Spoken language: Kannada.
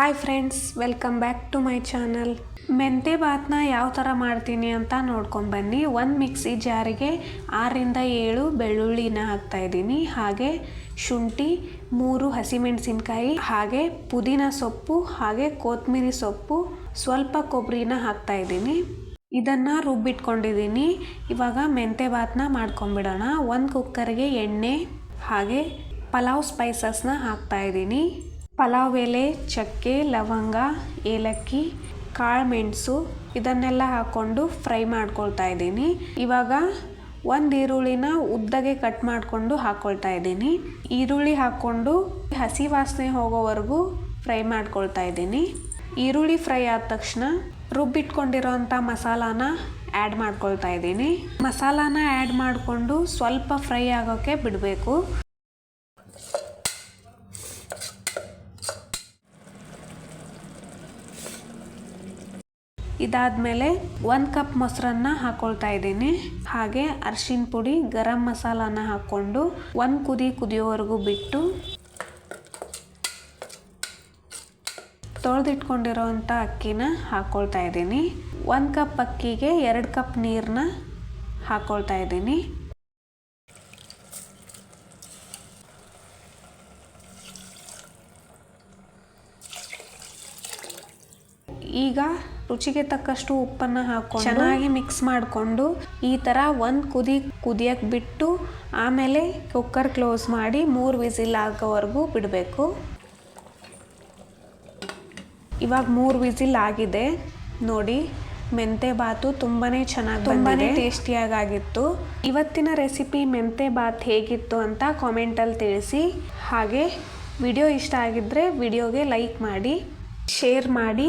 Hi friends welcome back to my channel ಮೆಂತೆ ಭಾತ್ನ ಯಾವ ಥರ ಮಾಡ್ತೀನಿ ಅಂತ ನೋಡ್ಕೊಂಡು ಬನ್ನಿ. ಒಂದು ಮಿಕ್ಸಿ ಜಾರಿಗೆ ಆರರಿಂದ ಏಳು ಬೆಳ್ಳುಳ್ಳಿನ ಹಾಕ್ತಾ ಇದ್ದೀನಿ. ಹಾಗೆ ಶುಂಠಿ, ಮೂರು ಹಸಿಮೆಣಸಿನ್ಕಾಯಿ, ಹಾಗೆ ಪುದೀನ ಸೊಪ್ಪು, ಹಾಗೆ ಕೊತ್ತಂಬರಿ ಸೊಪ್ಪು, ಸ್ವಲ್ಪ ಕೊಬ್ಬರಿನ ಹಾಕ್ತಾ ಇದ್ದೀನಿ. ಇದನ್ನು ರುಬ್ಬಿಟ್ಕೊಂಡಿದ್ದೀನಿ. ಇವಾಗ ಮೆಂತೆ ಭಾತ್ನ ಮಾಡ್ಕೊಂಬಿಡೋಣ ಒಂದು ಕುಕ್ಕರ್ಗೆ ಎಣ್ಣೆ, ಹಾಗೆ ಪಲಾವ್ ಸ್ಪೈಸಸ್ನ ಹಾಕ್ತಾ ಇದ್ದೀನಿ. ಪಲಾವ್ ಎಲೆ, ಚಕ್ಕೆ, ಲವಂಗ, ಏಲಕ್ಕಿ, ಕಾಳು ಮೆಣಸು ಇದನ್ನೆಲ್ಲ ಹಾಕ್ಕೊಂಡು ಫ್ರೈ ಮಾಡ್ಕೊಳ್ತಾ ಇದ್ದೀನಿ. ಇವಾಗ ಒಂದು ಈರುಳ್ಳಿನ ಉದ್ದಗೆ ಕಟ್ ಮಾಡಿಕೊಂಡು ಹಾಕ್ಕೊಳ್ತಾ ಇದ್ದೀನಿ. ಈರುಳ್ಳಿ ಹಾಕ್ಕೊಂಡು ಹಸಿ ವಾಸನೆ ಹೋಗೋವರೆಗೂ ಫ್ರೈ ಮಾಡ್ಕೊಳ್ತಾ ಇದ್ದೀನಿ. ಈರುಳ್ಳಿ ಫ್ರೈ ಆದ ತಕ್ಷಣ ರುಬ್ಬಿಟ್ಕೊಂಡಿರೋಂಥ ಮಸಾಲಾನ ಆ್ಯಡ್ ಮಾಡ್ಕೊಳ್ತಾ ಇದ್ದೀನಿ. ಮಸಾಲಾನ ಆ್ಯಡ್ ಮಾಡಿಕೊಂಡು ಸ್ವಲ್ಪ ಫ್ರೈ ಆಗೋಕ್ಕೆ ಬಿಡಬೇಕು. ಇದಾದಮೇಲೆ ಒಂದು ಕಪ್ ಮೊಸರನ್ನ ಹಾಕೊಳ್ತಾ ಇದ್ದೀನಿ. ಹಾಗೆ ಅರ್ಶಿನ ಪುಡಿ, ಗರಂ ಮಸಾಲಾನ ಹಾಕ್ಕೊಂಡು ಒಂದು ಕುದಿ ಕುದಿಯೋವರೆಗೂ ಬಿಟ್ಟು ತೊಳೆದಿಟ್ಕೊಂಡಿರೋವಂಥ ಅಕ್ಕಿನ ಹಾಕ್ಕೊಳ್ತಾ ಇದ್ದೀನಿ. ಒಂದು ಕಪ್ ಅಕ್ಕಿಗೆ ಎರಡು ಕಪ್ ನೀರನ್ನ ಹಾಕ್ಕೊಳ್ತಾ ಇದ್ದೀನಿ. ಈಗ ರುಚಿಗೆ ತಕ್ಕಷ್ಟು ಉಪ್ಪನ್ನು ಹಾಕೊಂಡು ಚೆನ್ನಾಗಿ ಮಿಕ್ಸ್ ಮಾಡಿಕೊಂಡು ಈ ಥರ ಒಂದು ಕುದಿ ಕುದಿಯಕ್ಕೆ ಬಿಟ್ಟು ಆಮೇಲೆ ಕುಕ್ಕರ್ ಕ್ಲೋಸ್ ಮಾಡಿ ಮೂರು ವಿಸಿಲ್ ಆಗೋವರೆಗೂ ಬಿಡಬೇಕು. ಇವಾಗ ಮೂರು ವಿಸಿಲ್ ಆಗಿದೆ. ನೋಡಿ ಮೆಂತೆ ಬಾತು ತುಂಬಾ ಚೆನ್ನಾಗಿ ತುಂಬಾ ಟೇಸ್ಟಿಯಾಗಿತ್ತು ಇವತ್ತಿನ ರೆಸಿಪಿ ಮೆಂತೆ ಬಾತ್ ಹೇಗಿತ್ತು ಅಂತ ಕಾಮೆಂಟಲ್ಲಿ ತಿಳಿಸಿ. ಹಾಗೆ ವಿಡಿಯೋ ಇಷ್ಟ ಆಗಿದ್ದರೆ ವಿಡಿಯೋಗೆ ಲೈಕ್ ಮಾಡಿ ಶೇರ್ ಮಾಡಿ.